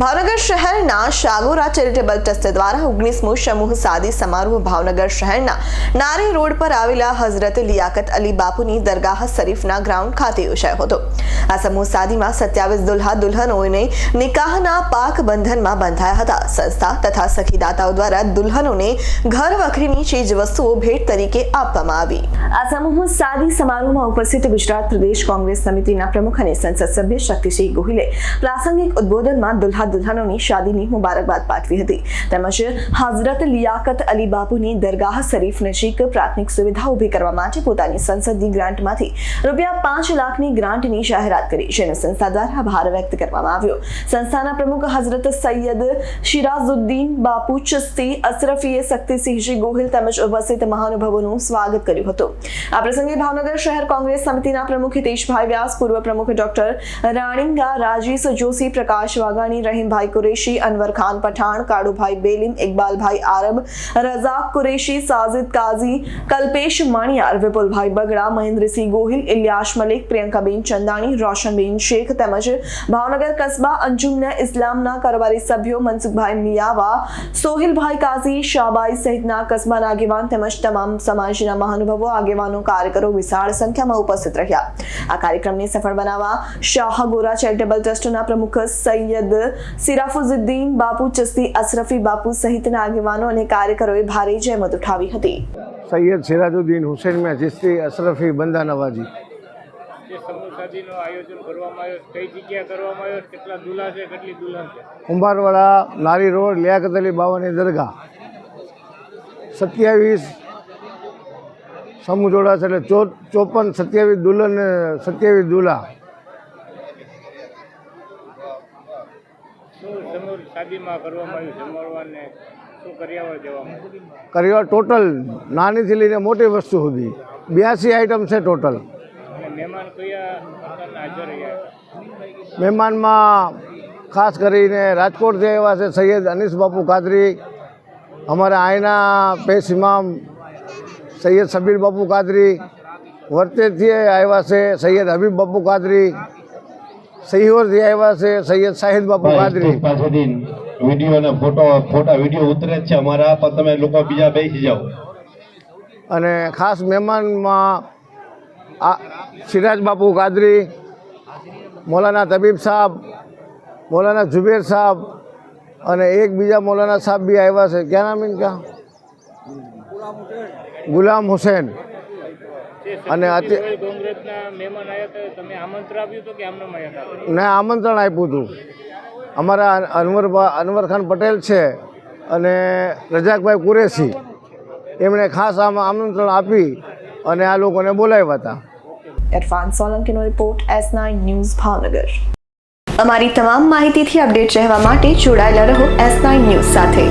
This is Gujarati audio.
ભાવનગર શહેરના શાગોરા ચેરિટેબલ ટ્રસ્ટ દ્વારા ઓગણીસમો સમૂહ સાદી સમારોહ ભાવનગર શહેરના નારી રોડ પર આવેલા હઝરત લિયાકત અલી બાપુની દરગાહ શરીફના ગ્રાઉન્ડ ખાતે યોજાયો હતો. આ સમૂહ સાદીમાં સત્યાવીસ દુલ્હા દુલ્હનોને નિકાહના પાક બંધનમાં બંધાયા હતા. સંસ્થા તથા સખીદાતાઓ દ્વારા દુલ્હનોને ઘર વખરીની ચીજ વસ્તુઓ ભેટ તરીકે આપવામાં આવી. આ સમૂહ સાદી સમારોહમાં ઉપસ્થિત ગુજરાત પ્રદેશ કોંગ્રેસ સમિતિના પ્રમુખ અને સંસદ સભ્ય શક્તિસિંહ ગોહિલે પ્રાસંગિક ઉદબોધનમાં દુલ્હા દુલ્હનોની શાદીની મુબારકબાદ પાઠવી હતી. તેમજ હઝરત લિયાકત અલી બાપુની દરગાહ શરીફ નજીક પ્રાથમિક સુવિધા ઊભી કરવા માટે પોતાની સંસદની ગ્રાન્ટમાંથી રૂપિયા પાંચ લાખની ગ્રાન્ટની જાહેરાત કરી, જેનો સંસ્થા દ્વારા આભાર વ્યક્ત કરવામાં આવ્યો. સંસ્થાના પ્રમુખ હઝરત સૈયદ શિરાઝુદ્દીન બાપુ ચસ્તી અશરફીએ શક્તિસિંહજી ગોહિલ તેમજ ઉપસ્થિત મહાનુભાવોનું સ્વાગત કર્યું હતું. આ પ્રસંગે ભાવનગર શહેર કોંગ્રેસ સમિતિના પ્રમુખ હિતેશભાઈ વ્યાસ, પૂર્વ પ્રમુખ ડોક્ટર રાણીંગા રાજેશ જોશી, પ્રકાશ વાઘાણી રહીમભાઈ કુરેશી અનવર પઠાણ કાળુભાઈ બેલીમ ઇકબાલભાઈ આરબ રઝાક કુરેશી સાજિદ કાઝી કલ્પેશ માણિયાર વિપુલભાઈ બગડા મહેન્દ્રસિંહ ગોહિલ ઇલિયાશ મલિક પ્રિયંકાબેન ચંદાણી રોશનબેન શેખ તેમજ ભાવનગર કસ્બા અંજુમના ઇસ્લામના કારોબારી સભ્યો મનસુખભાઈ મિયાવા સોહિલભાઈ કાઝી શાહબાઈ સહિતના કસ્બાના આગેવાન તેમજ તમામ સમાજના મહાનુભાવો, આગેવાનો, કાર્યકરો વિશાળ સંખ્યામાં ઉપસ્થિત રહ્યા. આ કાર્યક્રમને સફળ બનાવવા શાહ ગોરા ચેરિટેબલ ટ્રસ્ટના પ્રમુખ સૈયદ સિરાફુઝુદ્દીન બાપુ ચસ્તી અશરફી બાપુ સહિતના આગેવાનો અને કાર્યકરોએ ભારે જહેમત ઉઠાવી હતી. સૈયદ સિરાજુદ્દીન હુસેન મેં ચિસ્તી અશરફી બંદા નવાજી. જે સમૂહ શાદીનું આયોજન કરવામાં આવ્યું છે, કઈ જગ્યા કરવામાં આવ્યો છે, કેટલા દુલ્હા છે કેટલી દુલ્હન છે? કુંભારવાડા નારી રોડ લિયાકત અલી બાવાની દરગાહ. સત્યાવીસ સમૂહ જોડાશે એટલે ચો ચોપન સત્યાવીસ દુલ્હન સત્યાવીસ દુલ્હા. શું શાદીમાં કરવામાં આવ્યું? જમણવારને શું કર્યાવર દેવામાં? આવ્યું? ટોટલ નાનીથી લઈને મોટી વસ્તુ સુધી. બ્યાસી આઈટમ છે ટોટલ. મહેમાન કયા હાજર રહ્યા મહેમાનમાં ખાસ કરીને રાજકોટથી આવ્યા છે સૈયદ અનીસ બાપુ કાદરી અમારા આયના પેશ ઇમામ સૈયદ સબીર બાપુ કાદરી વર્તેથી આવ્યા છે સૈયદ હબીબ બાપુ કાદરી સહીવરથી આવ્યા છે સૈયદ સાહિદ બાપુ પાસેથી વીડિયો અને ફોટો ફોટા વીડિયો ઉતરે છે અમારા પણ તમે લોકો બીજા બેસી જાઓ. અને ખાસ મહેમાનમાં આ સિરાજ બાપુ કાદરી મૌલાના તબીબ સાહેબ મૌલાના જુબેર સાહેબ અને એક બીજા મૌલાના સાહેબ બી આવ્યા છે. ક્યાં નામ ઇનકા ગુલામ હુસેન. અને તમે આમંત્રણ આપ્યું હતું. અમારા અનવર અનવર ખાન પટેલ છે અને રજાકભાઈ કુરેશી. એમણે ખાસ આમાં આમંત્રણ આપી અને આ લોકોને બોલાવ્યા હતા. Irfan સોલંકીનો report S nine news Bhavnagar અમારી તમામ માહિતીથી અપડેટ રહેવા માટે જોડાયેલા રહો એસ નાઇન ન્યૂઝ સાથે.